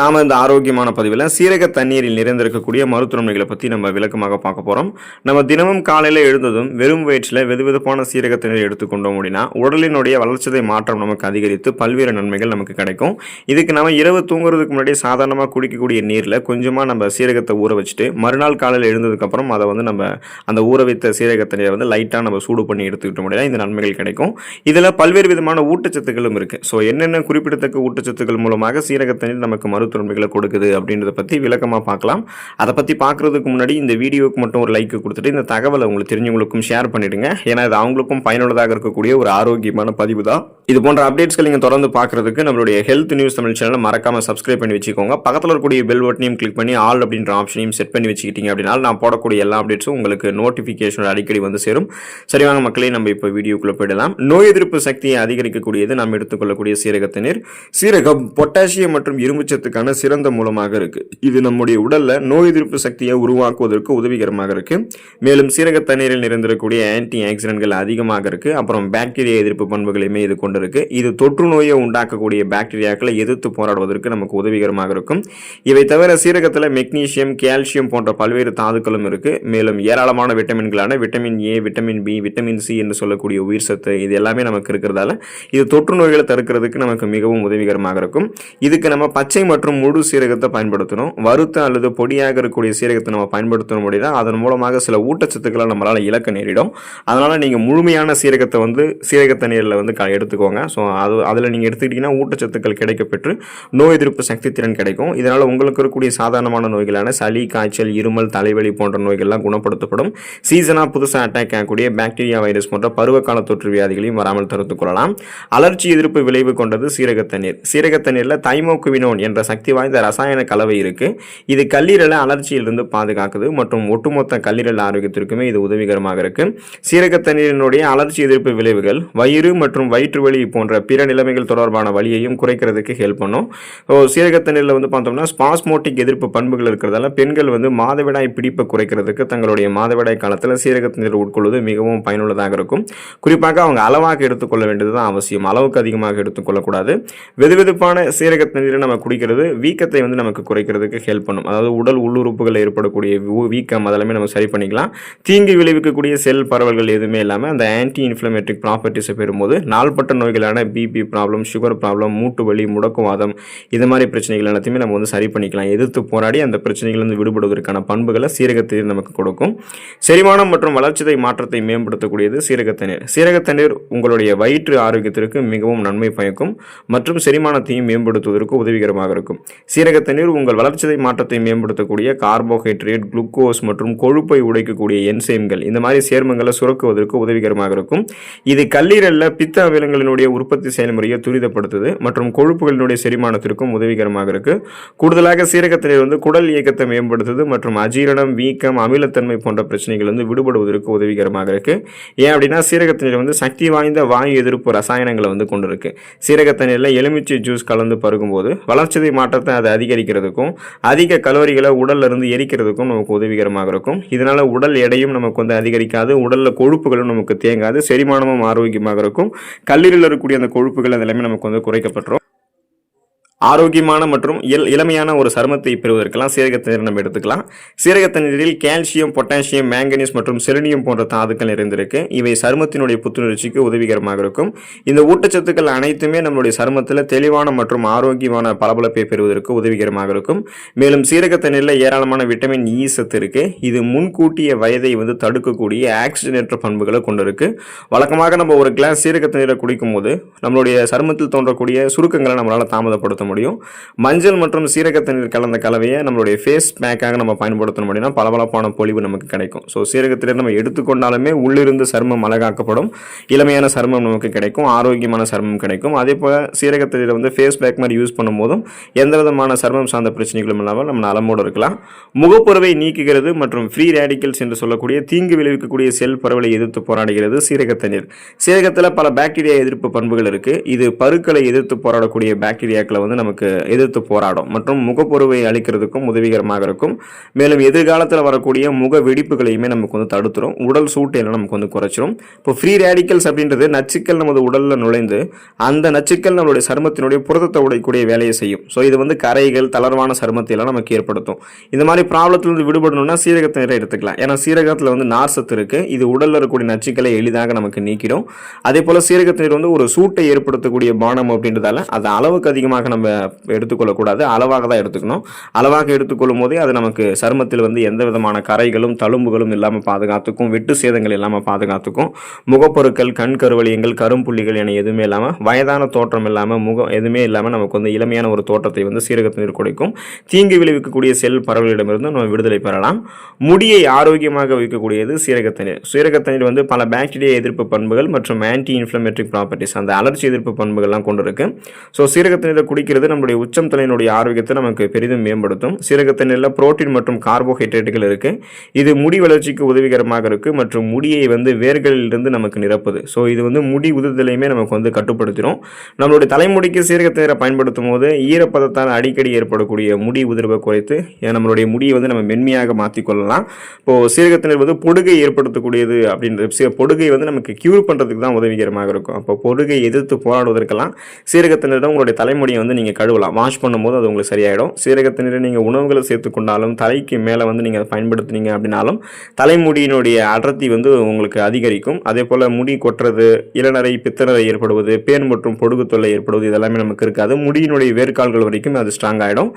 நாம இந்த ஆரோக்கியமான பதிவில் சீரக தண்ணீரில் நிறைந்திருக்கக்கூடிய மருத்துவமனைகளை பற்றி நம்ம விளக்கமாக பார்க்க போகிறோம் நம்ம தினமும் காலையில் எழுந்ததும் வெறும் வயிற்றில் வெதுவெதுப்பான சீரக தண்ணீர் எடுத்துக்கொண்டோம் அப்படின்னா உடலினுடைய வளர்ச்சிதை மாற்றம் நமக்கு அதிகரித்து பல்வேறு நன்மைகள் நமக்கு கிடைக்கும். இதுக்கு நம்ம இரவு தூங்குறதுக்கு முன்னாடி சாதாரணமாக குடிக்கக்கூடிய நீரில் கொஞ்சமாக நம்ம சீரகத்தை ஊற வச்சுட்டு மறுநாள் காலையில் எழுந்ததுக்கப்புறம் அதை வந்து நம்ம அந்த ஊற வைத்த சீரக தண்ணீரை வந்து லைட்டாக நம்ம சூடு பண்ணி எடுத்துக்கிட்டோம் அப்படின்னா இந்த நன்மைகள் கிடைக்கும். இதில் பல்வேறு விதமான ஊட்டச்சத்துக்களும் இருக்குது ஸோ என்னென்ன குறிப்பிடத்தக்க ஊட்டச்சத்துக்கள் மூலமாக சீரக தண்ணீர் நமக்கு மருத்துவ மருத்துவமைகளை கொடுக்குது அப்படின்றத பற்றி விளக்கமாக பார்க்கலாம். அதை பற்றி பார்க்குறதுக்கு முன்னாடி இந்த வீடியோவுக்கு மட்டும் ஒரு லைக் கொடுத்துட்டு இந்த தகவலை உங்களுக்கு தெரிஞ்சவங்களுக்கும் ஷேர் பண்ணிடுங்க. ஏன்னா இது அவங்களுக்கும் பயனுள்ளதாக இருக்கக்கூடிய ஒரு ஆரோக்கியமான பதிவு தான். இது போன்ற அப்டேட்ஸ்கள் நீங்கள் தொடர்ந்து பார்க்குறதுக்கு நம்மளுடைய ஹெல்த் நியூஸ் தமிழ் சேனலை மறக்காமல் சப்ஸ்கிரைப் பண்ணி வச்சுக்கோங்க. பக்கத்தில் இருக்கக்கூடிய பெல் பட்டனையும் கிளிக் பண்ணி ஆல் அப்படின்ற ஆப்ஷனையும் செட் பண்ணி வச்சுக்கிட்டீங்க அப்படின்னா நான் போடக்கூடிய எல்லா அப்டேட்ஸும் உங்களுக்கு நோட்டிஃபிகேஷன் அடிக்கடி வந்து சேரும். சரி வாங்க மக்களே நம்ம இப்போ வீடியோக்குள்ளே போயிடலாம். நோய் எதிர்ப்பு சக்தியை அதிகரிக்கக்கூடியது நாம் எடுத்துக்கொள்ளக்கூடிய சீரகத்தினர். சீரகம் பொட்டாசியம் மற்றும் இரும்புச்சத்துக்கான சிறந்த மூலமாக இருக்கு. இது நம்முடைய உடல்ல நோய் எதிர்ப்பு சக்தியை உருவாக்குவதற்கு உதவிகரமாக இருக்கு. மேலும் சீரக தண்ணீரில் நிறைந்திருக்கக்கூடிய ஆன்டி ஆக்சிடென்ட்கள் அதிகமாக இருக்கு. அப்புறம் பாக்டீரியா எதிர்ப்பு பண்புகளையுமே இது கொண்டிருக்கு. இது தொற்று நோயை உண்டாக்கக்கூடிய பாக்டீரியாக்களை எதிர்த்து போராடுவதற்கு நமக்கு உதவிகரமாக இருக்கும். இவை தவிர சீரகத்தில் மெக்னீசியம் கால்சியம் போன்ற பல்வேறு தாதுக்களும் இருக்கு. மேலும் ஏராளமான விட்டமின்களான vitamin A vitamin B vitamin C என்று சொல்லக்கூடிய உயிர் சத்து இது எல்லாமே நமக்கு இருக்கிறதால இது தொற்று நோய்களை தடுக்கிறதுக்கு நமக்கு மிகவும் உதவிகரமாக இருக்கும். இதுக்கு நம்ம பச்சை மற்றும் மற்றும் முழு சீரகத்தை பயன்படுத்தணும். வறுத்த அல்லது பொடியாக இருக்கக்கூடிய சீரகத்தை நம்ம பயன்படுத்தணும் அப்படின்னா அதன் மூலமாக சில ஊட்டச்சத்துக்களை நம்மளால் இழக்க நேரிடும். அதனால் நீங்கள் முழுமையான சீரகத்தை வந்து சீரக தண்ணீரில் வந்து க- எடுத்துக்கோங்க. ஸோ அது அதில் நீங்கள் எடுத்துக்கிட்டிங்கன்னா ஊட்டச்சத்துக்கள் கிடைக்கப்பெற்று நோய் எதிர்ப்பு சக்தி திறன் கிடைக்கும். இதனால் உங்களுக்கு இருக்கக்கூடிய சாதாரணமான நோய்களான சளி காய்ச்சல் இருமல் தலைவலி போன்ற நோய்கள்லாம் குணப்படுத்தப்படும். சீசனாக புதுசாக அட்டாக் ஆகக்கூடிய பாக்டீரியா வைரஸ் போன்ற பருவகால தொற்று வியாதிகளையும் வராமல் தடுத்துக் கொள்ளலாம். அலர்ச்சி எதிர்ப்பு விளைவு கொண்டது சீரக தண்ணீர் சீரக தண்ணீரில் தைமோக்குவினோன் என்ற சக்தி வாய்ந்த ரசாயன கலவை இருக்குது இது கல்லீரலை அலர்ச்சியிலிருந்து பாதுகாக்குது மற்றும் ஒட்டுமொத்த கல்லீரல் ஆரோக்கியத்திற்குமே இது உதவிகரமாக இருக்குது சீரக தண்ணீரினுடைய அலர்ச்சி எதிர்ப்பு விளைவுகள் வயிறு மற்றும் வயிற்று வலி போன்ற பிற நிலைமைகள் தொடர்பான வலியையும் குறைக்கிறதுக்கு ஹெல்ப் பண்ணும். ஸோ சீரக தண்ணீரில் வந்து பார்த்தோம்னா ஸ்பாஸ்மோட்டிக் எதிர்ப்பு பண்புகள் இருக்கிறதால பெண்கள் வந்து மாதவிடாய் பிடிப்பை குறைக்கிறதுக்கு தங்களுடைய மாதவிடாய் காலத்தில் சீரக தண்ணீர் உட்கொள்வது மிகவும் பயனுள்ளதாக இருக்கும். குறிப்பாக அவங்க அளவாக எடுத்துக்கொள்ள வேண்டியது தான் அவசியம். அளவுக்கு அதிகமாக எடுத்துக்கொள்ளக்கூடாது. வெதுவெதுப்பான சீரக தண்ணீரை நம்ம குடிக்கிறது வீக்கத்தை வந்து நமக்கு குறைக்கிறதுக்கு ஹெல்ப் பண்ணும். அதாவது உடல் உள்ளுறுப்புகள் ஏற்படக்கூடிய வீக்கம் அதெல்லாமே நம்ம சரி பண்ணிக்கலாம். தீங்கு விளைவிக்கக்கூடிய செல் பரவல்கள் எதுவுமே இல்லாமல் அந்த ஆன்டி இன்ஃப்ளமேட்ரிக் ப்ராப்பர்ட்டிஸை பெறும்போது நாள்பட்ட நோய்களான பிபி ப்ராப்ளம் சுகர் ப்ராப்ளம் மூட்டு வலி முடக்குவாதம் இது மாதிரி பிரச்சனைகள் எல்லாத்தையுமே நம்ம வந்து சரி பண்ணிக்கலாம். எதிர்த்து போராடி அந்த பிரச்சனைகள்லேருந்து விடுபடுவதற்கான பண்புகளை சீரகத்தீர் நமக்கு கொடுக்கும். செரிமானம் மற்றும் வளர்ச்சிதை மாற்றத்தை மேம்படுத்தக்கூடியது சீரகத்தண்ணீர் சீரகத்தண்ணீர் உங்களுடைய வயிற்று ஆரோக்கியத்திற்கு மிகவும் நன்மை பயக்கும் மற்றும் செரிமானத்தையும் மேம்படுத்துவதற்கு உதவிகரமாக இருக்கும். சீரகத்தண்ணீர் உங்கள் வளர்ச்சிதை மாற்றத்தை மேம்படுத்தக்கூடிய கார்போஹைட்ரேட் குளுக்கோஸ் மற்றும் கொழுப்பை உடைக்கக்கூடிய என்சைம்கள். இந்த மாதிரி சேர்மங்களை சுரக்குவதற்கு உதவிகரமாக இருக்கும். இது கல்லீரல்ல பித்த அமிலங்களினுடைய உற்பத்தி செயல்முறையை துரிதப்படுத்துது மற்றும் கொழுப்புகளினுடைய செரிமானத்திற்கும் உதவிகரமாக இருக்கு. கூடுதலாக சீரகத்தண்ணீர் வந்து குடல் இயக்கத்தை மேம்படுத்துது மற்றும் அஜீரணம் வீக்கம் அமிலத்தன்மை போன்ற பிரச்சனைகள் வந்து விடுபடுவதற்கு உதவிகரமாக இருக்கு. ஏன் அப்படின்னா சீரகத்தண்ணீர் வந்து சக்தி வாய்ந்த வாயு எதிர்ப்பு ரசாயனங்களை வந்து கொண்டிருக்கு. சீரகத்தண்ணீரில் எலுமிச்சை ஜூஸ் கலந்து பருகும்போது வளர்ச்சிதை மாற்றத்தை அதை அதிகரிக்கிறதுக்கும் அதிக கலோரிகளை உடல்ல இருந்து எரிக்கிறதுக்கும் நமக்கு உதவிகரமாக இருக்கும். இதனால உடல் எடையும் நமக்கு வந்து அதிகரிக்காது உடலில் கொழுப்புகளும் நமக்கு தேங்காது செரிமானமும் ஆரோக்கியமாக இருக்கும். கல்லீரலில் இருக்கக்கூடிய அந்த கொழுப்புகள் அது எல்லாமே நமக்கு வந்து குறைக்கப்பட்டுரும். ஆரோக்கியமான மற்றும் இல் இளமையான ஒரு சருமத்தை பெறுவதற்கெல்லாம் சீரகத்தண்ணீர் நம்ம எடுத்துக்கலாம். சீரகத்தண்ணீரில் கால்சியம் பொட்டாசியம் மேங்கனீஸ் மற்றும் செலினியம் போன்ற தாதுக்கள் நிறைந்திருக்கு. இவை சருமத்தினுடைய புத்துணர்ச்சிக்கு உதவிகரமாக இருக்கும். இந்த ஊட்டச்சத்துக்கள் அனைத்துமே நம்மளுடைய சருமத்தில் தெளிவான மற்றும் ஆரோக்கியமான பளபளப்பை பெறுவதற்கு உதவிகரமாக இருக்கும். மேலும் சீரகத்தண்ணீரில் ஏராளமான விட்டமின் இ e சத்து இருக்கு. இது முன்கூட்டிய வயதை வந்து தடுக்கக்கூடிய ஆக்சிஜனேற்ற பண்புகளை கொண்டிருக்கு. வழக்கமாக நம்ம ஒரு கிளாஸ் சீரகத்தண்ணீரை குடிக்கும் போது நம்மளுடைய சருமத்தில் தோன்றக்கூடிய சுருக்கங்களை நம்மளால் தாமதப்படுத்த முடியும். மஞ்சள் மற்றும் சீரக தண்ணீர் கலந்த கலவையை நம்மளுடைய ஃபேஸ் பேக்காக நம்ம பயன்படுத்தணும் அப்படின்னா பளபளப்பான பொலிவு நமக்கு கிடைக்கும். ஸோ சீரகத்திலே நம்ம எடுத்துக்கொண்டாலுமே உள்ளிருந்து சருமம் அழகாக்கப்படும். இளமையான சருமம் நமக்கு கிடைக்கும். ஆரோக்கியமான சருமம் கிடைக்கும். அதே போல் சீரகத்திலே வந்து ஃபேஸ் பேக் மாதிரி யூஸ் பண்ணும்போதும் எந்த விதமான சருமம் சார்ந்த பிரச்சனைகளும் இல்லாமல் நம்ம நலமோடு இருக்கலாம். முகப்பொருவை நீக்குகிறது மற்றும் ஃப்ரீ ரேடிக்கல்ஸ் என்று சொல்லக்கூடிய தீங்கு விளைவிக்கக்கூடிய செல் பரவலை எதிர்த்து போராடுகிறது சீரக தண்ணீர் சீரகத்தில் பல பாக்டீரியா எதிர்ப்பு பண்புகள் இருக்குது இது பருக்களை எதிர்த்து போராடக்கூடிய பாக்டீரியாக்களை வந்து நமக்கு எதிர்த்து போராடும். மற்றும் முகப்பொருவை அளிக்கிறதுக்கும் உதவிகரமாக இருக்கும். மேலும் எதிர்காலத்தில் வரக்கூடிய முக வெடிப்புகளையுமே நமக்கு வந்து தடுத்துரும். உடல் சூட்டையெல்லாம் நமக்கு வந்து குறைச்சிரும். இப்போ ஃப்ரீ ரேடிக்கல்ஸ் அப்படின்றது நச்சுக்கள் நமது உடலில் நுழைந்து அந்த நச்சுக்கள் நம்மளுடைய சருமத்தினுடைய புரதத்தை உடையக்கூடிய வேலையை செய்யும். ஸோ இது வந்து கரைகள் தளர்வான சருமத்தை எல்லாம் நமக்கு ஏற்படுத்தும். இந்த மாதிரி ப்ராப்ளத்திலிருந்து விடுபடணும்னா சீரகத்தை நிறைய எடுத்துக்கலாம். ஏன்னா சீரகத்தில் வந்து நார் சத்து இருக்குது இது உடலில் இருக்கக்கூடிய நச்சுக்களை எளிதாக நமக்கு நீக்கிடும். அதே போல் சீரகத்தினர் வந்து ஒரு சூட்டை ஏற்படுத்தக்கூடிய பானம் அப்படின்றதால அது அளவுக்கு அதிகமாக நம்ம எடுத்துக்கொள்ளக்கூடாது. அளவாக தான் எடுத்துக்கணும். அளவாக எடுத்துக்கொள்ளும் போதே அது நமக்கு சருமத்தில் வந்து எந்த விதமான கரைகளும் தழும்புகளும் இல்லாமல் பாதுகாத்துக்கும் வெட்டு சேதங்கள் இல்லாமல் பாதுகாத்துக்கும் முகப்பொருட்கள் கண் கருவலியங்கள் கரும்புள்ளிகள் என எதுவுமே இல்லாமல் வயதான தோற்றம் இல்லாமல் முகம் எதுவுமே இல்லாமல் நமக்கு வந்து இளமையான ஒரு தோற்றத்தை வந்து சீரகத்தினர் கொடுக்கும். தீங்கு விளைவிக்கக்கூடிய செல் பரவலிடமிருந்து நம்ம விடுதலை பெறலாம். முடியை ஆரோக்கியமாக வைக்கக்கூடியது சீரகத்தண்ணீர் சீரகத்தண்ணீர் வந்து பல பாக்டீரியா எதிர்ப்பு பண்புகள் மற்றும் ஆன்டி இன்ஃப்ளமேட்ரிக் ப்ராப்பர்ட்டிஸ் அந்த அலர்ஜி எதிர்ப்பு பண்புகள்லாம் கொண்டு இருக்கு ஸோ சீரகத்தண்ணீரை குடிக்கிறது நம்மளுடைய உச்சம் தலையினுடைய ஆரோக்கியத்தை நமக்கு பெரிதும் மேம்படுத்தும். சீரகத்தண்ணில் புரோட்டீன் மற்றும் கார்போஹைட்ரேட்டுகள் இருக்குது இது முடி வளர்ச்சிக்கு உதவிகரமாக இருக்குது மற்றும் முடியை வந்து வேர்களிலிருந்து நமக்கு நிரப்புது. ஸோ இது வந்து முடி உதிர்தலையுமே நமக்கு வந்து கட்டுப்படுத்திடும் நம்மளுடைய தலைமுடிக்கு சீரகத்தண்ணீரை பயன்படுத்தும் போது ஈரப்பதத்தால் அடிக்கடி ஏற்படக்கூடிய முடி உதிர்வை குறைத்து ஏன் நம்மளுடைய முடியை வந்து நம்ம மென்மையாக மாற்றிக்கொள்ளலாம் இப்போது சீரகத்தினர் வந்து பொடுகை ஏற்படுத்தக்கூடியது அப்படின்ற பொடுகை வந்து நமக்கு க்யூர் பண்ணுறதுக்கு தான் உதவிகரமாக இருக்கும். அப்போ பொடுகை எதிர்த்து போராடுவதற்கெல்லாம் சீரகத்தினர் தான் உங்களுடைய தலைமுடியை வந்து நீங்கள் கழுவலாம். வாஷ் பண்ணும்போது அது உங்களுக்கு சரியாயிடும். சீரகத்தண்ணீரை நீங்கள் உணவுகளை சேர்த்துக்கொண்டாலும் தலைக்கு மேலே வந்து நீங்கள் அதை பயன்படுத்துனீங்க அப்படின்னாலும் தலைமுடியினுடைய அடர்த்தி வந்து உங்களுக்கு அதிகரிக்கும். அதே போல் முடி கொட்டுறது இளநரை பித்தநரை ஏற்படுவது பேன் மற்றும் பொடுகு தொல்லை ஏற்படுவது இதெல்லாமே நமக்கு இருக்காது. முடியினுடைய வேர்க்கால்கள் வரைக்கும் அது ஸ்ட்ராங் ஆகிடும்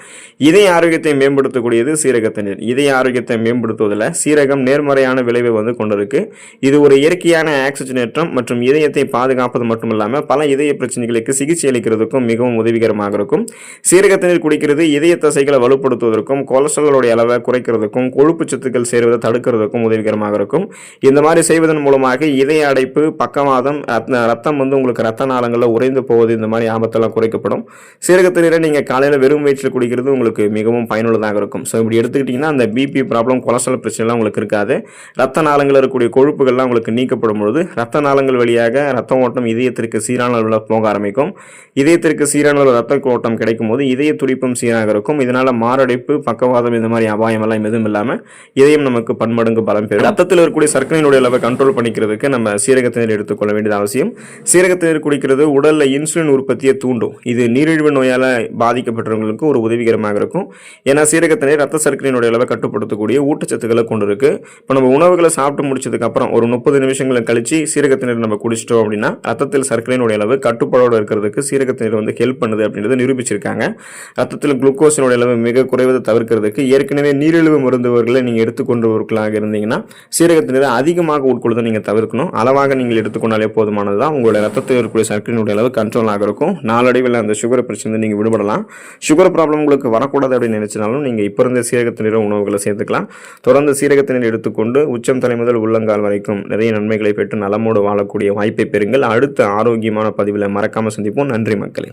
இதய ஆரோக்கியத்தை மேம்படுத்தக்கூடியது சீரகத்தண்ணீர் இதய ஆரோக்கியத்தை மேம்படுத்துவதில் சீரகம் நேர்மறையான விளைவை வந்து கொண்டிருக்கு. இது ஒரு இயற்கையான ஆக்சிஜனேற்றம் மற்றும் இதயத்தை பாதுகாப்பது மட்டும் இல்லாமல் பல இதய பிரச்சனைகளுக்கு சிகிச்சை அளிக்கிறதுக்கும் மிகவும் உதவிகரமாக இருக்கும் சீரகத்தண்ணீர் குடிக்கிறது இதய தசைகளை வலுப்படுத்துவதற்கும் கொலஸ்ட்ராலோடைய அளவை குறைக்கிறதுக்கும் கொழுப்பு சத்துக்கள் சேர்வதை தடுக்கிறதுக்கும் உதவிகரமாக இருக்கும். இந்த மாதிரி செய்வதன் மூலமாக இதய அடைப்பு பக்கவாதம் ரத்தம் வந்து உங்களுக்கு ரத்த நாளங்களில் உறைந்து போவது இந்த மாதிரி ஆபத்தெல்லாம் குறைக்கப்படும். சீரகத்தண்ணீரை நீங்கள் காலையில் வெறும் வயிற்றில் குடிக்கிறது உங்களுக்கு மிகவும் பயனுள்ளதாக இருக்கும். ஸோ இப்படி எடுத்துக்கிட்டிங்கன்னா அந்த பிபி ப்ராப்ளம் கொலஸ்ட்ரால் பிரச்சனைலாம் உங்களுக்கு இருக்காது. ரத்த நாளங்களில் இருக்கக்கூடிய கொழுப்புகள்லாம் உங்களுக்கு நீக்கப்படும் பொழுது ரத்த நாளங்கள் வழியாக ரத்த ஓட்டம் இதயத்திற்கு சீரான அளவில் போக ஆரம்பிக்கும். இதயத்திற்கு சீரான அளவு ரத்த ஓட்டம் கிடைக்கும் போது இதய துடிப்பும் சீராக இருக்கும். இதனால் மாரடைப்பு பக்கவாதம் இந்த மாதிரி அபாயம் எல்லாம் எதுவும் இல்லாமல் இதயம் நமக்கு பன்மடங்கு பலம் பெறும். ரத்தத்தில் இருக்கக்கூடிய சர்க்கரையினுடைய அளவை கண்ட்ரோல் பண்ணிக்கிறதுக்கு நம்ம சீரகத்தினர் எடுத்துக்கொள்ள வேண்டியது அவசியம். சீரகத்தினர் குடிக்கிறது உடலில் இன்சுலின் உற்பத்தியை தூண்டும். இது நீரிழிவு நோயால் பாதிக்கப்பட்டவங்களுக்கு ஒரு உதவிகரமாக இருக்கும். ஏன்னா சீரகத்தினர் ரத்த சர்க்கரையினுடைய அளவை கட்டுப்படுத்தக்கூடிய ஊட்டச்சத்துக்களை கொண்டு இருக்கு. இப்போ நம்ம உணவுகளை சாப்பிட்டு முடிச்சதுக்கு அப்புறம் ஒரு முப்பது நிமிஷங்களை கழிச்சு சீரகத்தினர் நம்ம குடிச்சிட்டோம் அப்படின்னா ரத்தத்தில் சர்க்கரையினுடைய அளவு கட்டுப்பாடோடு இருக்கிறதுக்கு சீரகத்தினர் வந்து ஹெல்ப் பண்ணுது அப்படின்றது நிரூபிச்சிருக்காங்க. ரத்தத்தில் குளுக்கோஸினுடைய அளவு மிக குறைவதை தவிர்க்கிறதுக்கு ஏற்கனவே நீரிழிவு மருந்துவர்களை நீங்கள் எடுத்துக்கொண்டவர்களாக இருந்தீங்கன்னா சீரகத்தினரை அதிகமாக உட்கொள்வதை நீங்கள் தவிர்க்கணும். அளவாக நீங்கள் எடுத்துக்கொண்டாலே போதுமானது தான். உங்களுடைய ரத்தத்தில் இருக்கக்கூடிய சர்க்கரையினுடைய அளவு கண்ட்ரோலாக இருக்கும். நாளடைவில் அந்த சுகர் பிரச்சனை நீங்கள் விடுபடலாம். சுகர் ப்ராப்ளம் உங்களுக்கு வரக்கூடாது அப்படின்னு நினைச்சினாலும் நீங்கள் இப்போ இருந்த சீரகத்தினர உணவுகளை சேர்த்துக்கலாம். தொடர்ந்து சீரகத்தினர் எடுத்துக்கொண்டு உச்சம் தலை முதல் உள்ளங்கால் வரைக்கும் நிறைய நன்மைகளை பெற்று நலமோடு வாழக்கூடிய வாய்ப்பை பெறுங்கள். அடுத்த ஆரோக்கியமான பதிவில் மறக்காமல் சந்திப்போம். நன்றி மக்களே.